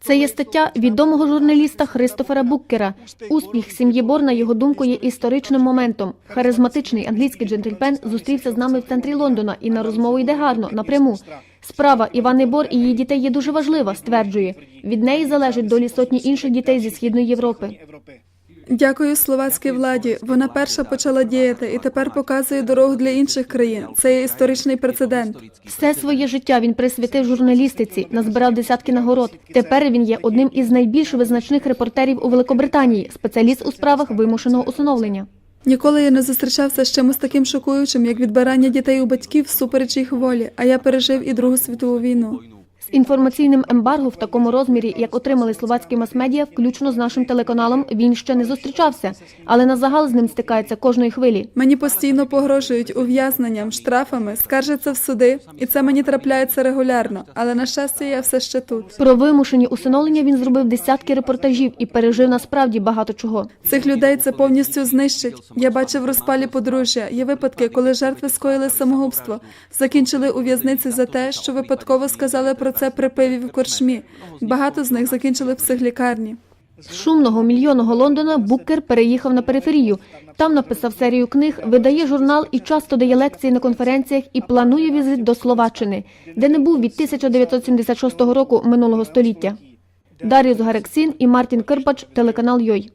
Це є стаття відомого журналіста Христофера Буккера. Успіх сім'ї Бор, на його думку, є історичним моментом. Харизматичний англійський джентльмен зустрівся з нами в центрі Лондона, і на розмову йде гарно, напряму. Справа Івани Бор і її дітей є дуже важлива, стверджує. Від неї залежить долі сотні інших дітей зі східної Європи. Дякую словацькій владі. Вона перша почала діяти і тепер показує дорогу для інших країн. Це є історичний прецедент. Все своє життя він присвятив журналістиці, назбирав десятки нагород. Тепер він є одним із найбільш визначних репортерів у Великобританії, спеціаліст у справах вимушеного усиновлення. Ніколи я не зустрічався з чимось таким шокуючим, як відбирання дітей у батьків всупереч їх волі. А я пережив і Другу світову війну. Інформаційним ембарго в такому розмірі, як отримали словацькі мас-медіа, включно з нашим телеканалом, він ще не зустрічався, але на загал з ним стикається кожної хвилі. Мені постійно погрожують ув'язненням, штрафами, скаржаться в суди, і це мені трапляється регулярно. Але на щастя, я все ще тут. Про вимушені усиновлення він зробив десятки репортажів і пережив насправді багато чого. Цих людей це повністю знищить. Я бачив розпалі подружжя. Є випадки, коли жертви скоїли самогубство, закінчили у в'язниці за те, що випадково сказали про це при пиві в корчмі. Багато з них закінчили в психлікарні. З шумного мільйонного Лондона Буккер переїхав на периферію. Там написав серію книг, видає журнал і часто дає лекції на конференціях і планує візит до Словаччини, де не був від 1976 року минулого століття. Дар'юс Гарексін і Мартін Кирпач, телеканал Йой.